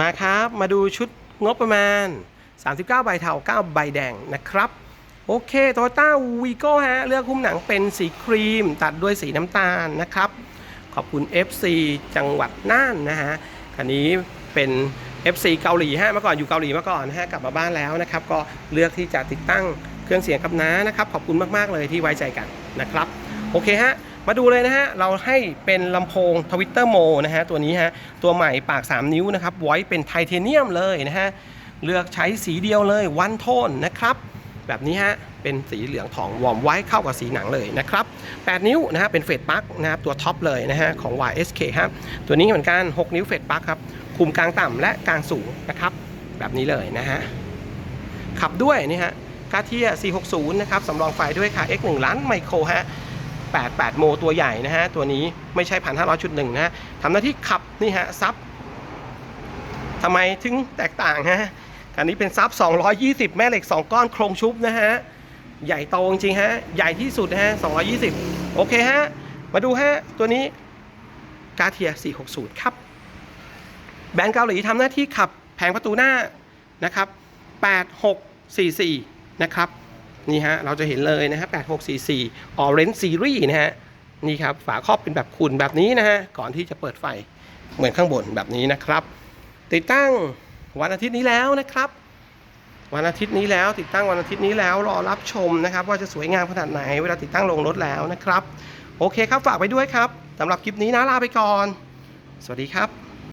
มาครับมาดูชุดงบประมาณ 39 ใบเทา9 ใบแดงนะครับ โอเคโตโยต้าวีโก้ฮะ เลือกหุ้มหนังเป็นสีครีม ตัดด้วยสีน้ำตาลนะครับ ขอบคุณ FC จังหวัดน่านนะฮะ คันนี้เป็น FC เกาหลีฮะเมื่อก่อนอยู่เกาหลีมาก่อนนะฮะกลับมาบ้านแล้วนะครับ ก็เลือกที่จะติดตั้งเครื่องเสียงกับน้านะครับ ขอบคุณมาก ๆ เลยที่ไว้ใจกันนะครับ โอเคฮะ มาดูเลยนะฮะ เราให้เป็นลำโพงทวิตเตอร์โมนะฮะ ตัวนี้ฮะ ตัวใหม่ปาก 3 นิ้วนะครับ ไว้เป็นไทเทเนียมเลยนะฮะ เลือกใช้สีเดียวเลยวันโทนนะครับ แบบนี้ฮะ เป็นสีเหลืองทองวอมไว้เข้ากับสีหนังเลยนะครับ 8 นิ้วนะฮะ เป็นเฟดปลั๊กนะครับ ตัวท็อปเลยนะฮะ ของ YSK ครับ ตัวนี้เหมือนกัน 6 นิ้วเฟดปลั๊กครับ คุมกลางต่ำและกลางสูงนะครับ แบบนี้เลยนะฮะ ขับด้วยนี่ฮะกาเทีย460 นะครับ สำรองไฟด้วยค่ะ X1 ล้านไมโครฮะ 88 โมตัวใหญ่นะฮะ ตัวนี้ไม่ใช่1,500.1นะฮะทำหน้าที่ขับนี่ฮะซับทำไมถึงแตกต่างฮะอันนี้เป็นซับ 220 แม่เหล็ก 2 ก้อนโครงชุบนะฮะ ใหญ่โตจริงฮะ ใหญ่ที่สุดนะฮะ 220 โอเคฮะ มาดูฮะ ตัวนี้กาเทีย 460 ครับ แบรนด์เกาหลีทำหน้าที่ขับแผงประตูหน้านะครับ 8644 นะครับ นี่ฮะเราจะเห็นเลยนะฮะ8644 Orange Series นะฮะนี่ครับฝาครอบเป็นแบบขุ่นแบบนี้นะฮะก่อนที่จะเปิดไฟเหมือนข้างบนแบบนี้นะครับ ติดตั้งวันอาทิตย์นี้แล้วนะครับ วันอาทิตย์นี้แล้ว ติดตั้งวันอาทิตย์นี้แล้วรอรับชมนะครับ ว่าจะสวยงามขนาดไหนเวลาติดตั้งลงรถแล้วนะครับ โอเคครับฝากไปด้วยครับสำหรับคลิปนี้นะลาไปก่อน สวัสดีครับ